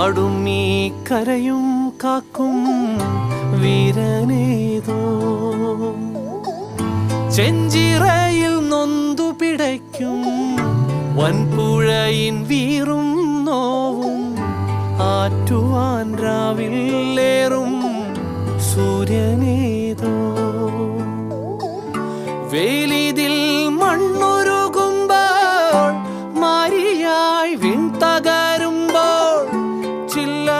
നാടും ഈ കരയും കാക്കും വീരനേതോ. ചെഞ്ചിറയിൽ നൊന്തു പിടയ്ക്കും വൻപുഴയിൻ വീറും നോവും ആറ്റുവാൻ രാവിലേറും സൂര്യനേതോ. വേലിതിൽ മണ്ണുരുകുമ്പോൾ മാരിയായി വിൺ തകരുമ്പോൾ